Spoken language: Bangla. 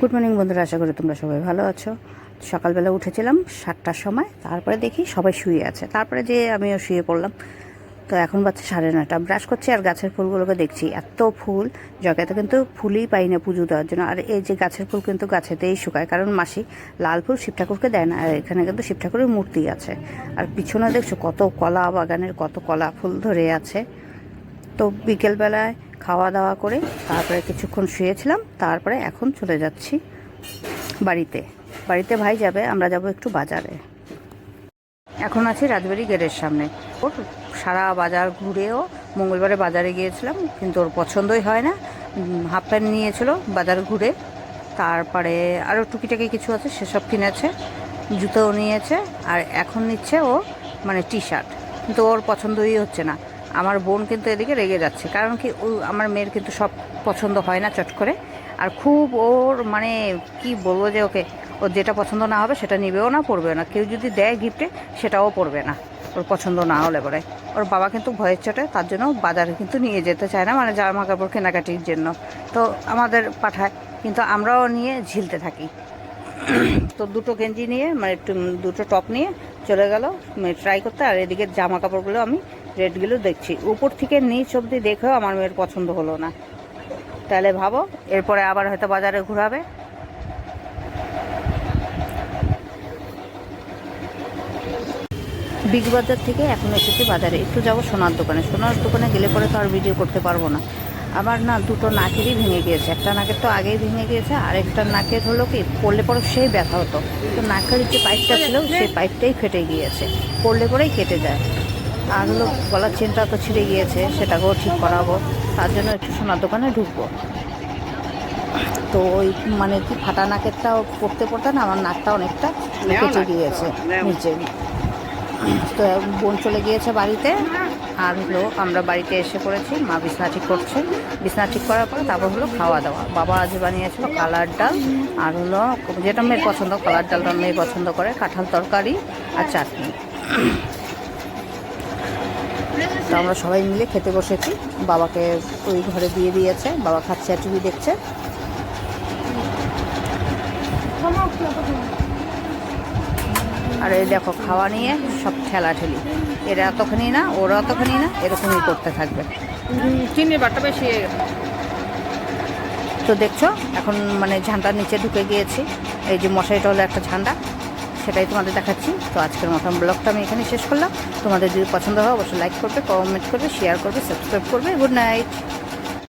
গুড মর্নিং বন্ধুরা, আশা করি তোমরা সবাই ভালো আছো। সকালবেলা উঠেছিলাম সাতটার সময়, তারপরে দেখি সবাই শুয়ে আছে। তারপরে যে আমিও শুয়ে পড়লাম, তো এখন বাচ্চা সাড়ে নটা ব্রাশ করছি আর গাছের ফুলগুলোকে দেখছি। এত ফুল, জগাতে কিন্তু ফুলই পাই না পুজো দেওয়ার জন্য। আর এই যে গাছের ফুল কিন্তু গাছেতেই শুকায়। কারণ মাসি লাল ফুল শিব ঠাকুরকে দেয় না, আর এখানে কিন্তু শিব ঠাকুরের মূর্তি আছে। আর পিছনে দেখছ কত কলা বাগানের, কত কলা ফুল ধরে আছে। তো বিকেলবেলায় খাওয়া দাওয়া করে তারপরে কিছুক্ষণ শুয়েছিলাম, তারপরে এখন চলে যাচ্ছি বাড়িতে। বাড়িতে ভাই যাবে, আমরা যাব একটু বাজারে। এখন আছি রাজবাড়ি গেটের সামনে। ওর সারা বাজার ঘুরেও মঙ্গলবারে বাজারে গিয়েছিলাম, কিন্তু ওর পছন্দই হয় না। হাফ প্যান্ট নিয়েছিল বাজার ঘুরে। তারপরে আরও টুকিটাকি কিছু আছে, সেসব কিনেছে, জুতোও নিয়েছে, আর এখন নিচ্ছে ও মানে টি শার্ট কিন্তু ওর পছন্দই হচ্ছে না। আমার বোন কিন্তু এদিকে রেগে যাচ্ছে। কারণ কি, ও আমার মেয়ের কিন্তু সব পছন্দ হয় না চট করে। আর খুব ওর মানে কি বলব যে ওকে ওর যেটা পছন্দ না হবে সেটা নিবেও না পড়বেও না। কেউ যদি দেয় গিফটে সেটাও পড়বে না। ওর পছন্দ না হলে পরে। ওর বাবা কিন্তু ভয়ের চটে, তার জন্য বাজারে কিন্তু নিয়ে যেতে চায় না মানে জামা কাপড় কেনাকাটির জন্য। তো আমাদের পাঠায়, কিন্তু আমরাও নিয়ে ঝিলতে থাকি। তো দুটো গেঞ্জি নিয়ে মানে দুটো টপ নিয়ে চলে গেল ট্রাই করতে। আর এদিকে জামা কাপড়গুলো আমি রেটগুলো দেখছি। উপর থেকে নিচ অবধি দেখেও আমার মেয়ের পছন্দ হলো না। তাহলে ভাবো, এরপরে আবার হয়তো বাজারে ঘোরাবে। বিগ বাজার থেকে এখন এসেছি বাজারে। একটু যাব সোনার দোকানে। সোনার দোকানে গেলে পরে তো আর ভিডিও করতে পারব না। আমার না দুটো নাকেরই ভেঙে গিয়েছে। একটা নাকের তো আগেই ভেঙে গিয়েছে আরেকটা নাকের হলো কি পড়লে পরে সেই ব্যথা হতো। তো নাকের যে পাইপটা ছিল সেই পাইপটাই ফেটে গিয়েছে। পড়লে পরেই কেটে যায়। আর হলো গলার চেনটা তো ছিঁড়ে গিয়েছে সেটাকেও ঠিক করাবো। তার জন্য একটু সোনার দোকানে ঢুকবো। তো ওই মানে কি ফাটা নাকেরটাও পড়তে পড়তে না আমার নাকটা অনেকটা কেটে গিয়েছে নিচে। তো বোন চলে গিয়েছে বাড়িতে। আর হলো, আমরা বাড়িতে এসে পড়েছি, মা বিছনা ঠিক করছে। বিছনা ঠিক করার পরে তারপর হলো খাওয়া দাওয়া। বাবা আজ বানিয়েছিল কালার ডাল, আর হলো যেটা মেয়ের পছন্দ, কালার ডালটা মেয়ে পছন্দ করে, কাঁঠাল তরকারি আর চাটনি। তো আমরা সবাই মিলে খেতে বসেছি। বাবাকে ওই ঘরে দিয়ে দিয়েছে, বাবা খাচ্ছে আর টিভি দেখছে। আর এই দেখো খাওয়া নিয়ে সব ঠেলাঠেলি। এরা এতখানি না ওরা অতখানি না এরকমই করতে থাকবে। চিনির বাট্টা বেশি তো দেখছ এখন মানে ঝান্ডার নিচে ঢুকে গিয়েছি। এই যে মশারিটা হলো একটা ঝান্ডা সেটাই তোমাদের দেখাচ্ছি। তো আজকের মতন ব্লগটা আমি এখানে শেষ করলাম। তোমাদের যদি পছন্দ হয় অবশ্যই লাইক করবে কমেন্ট করবে শেয়ার করবে সাবস্ক্রাইব করবে। Good night